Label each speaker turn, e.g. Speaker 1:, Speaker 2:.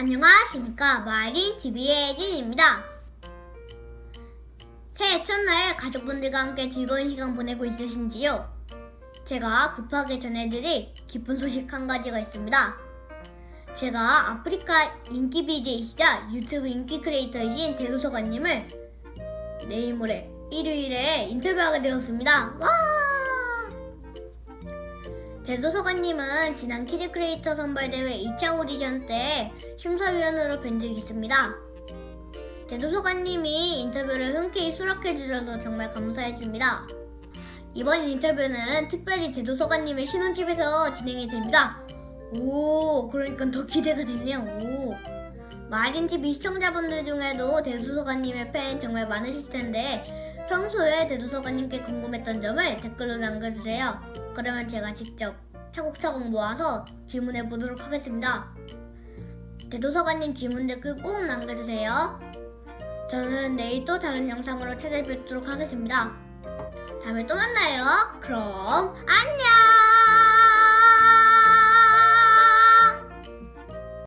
Speaker 1: 안녕하십니까 마린 TV의 린입니다. 새해 첫날 가족분들과 함께 즐거운 시간 보내고 있으신지요? 제가 급하게 전해드릴 기쁜 소식 한 가지가 있습니다. 제가 아프리카 인기 BJ이시자 유튜브 인기 크리에이터이신 대도서관님을 내일 모레 일요일에 인터뷰하게 되었습니다. 와! 대도서관님은 지난 키즈 크리에이터 선발대회 2차 오디션 때 심사위원으로 뵌 적이 있습니다. 대도서관님이 인터뷰를 흔쾌히 수락해 주셔서 정말 감사했습니다. 이번 인터뷰는 특별히 대도서관님의 신혼집에서 진행이 됩니다. 오, 그러니까 더 기대가 되네요. 오. 마린TV 시청자분들 중에도 대도서관님의 팬 정말 많으실 텐데 평소에 대도서관님께 궁금했던 점을 댓글로 남겨주세요. 그러면 제가 직접 차곡차곡 모아서 질문해 보도록 하겠습니다. 대도서관님 질문 댓글 꼭 남겨주세요. 저는 내일 또 다른 영상으로 찾아뵙도록 하겠습니다. 다음에 또 만나요. 그럼 안녕!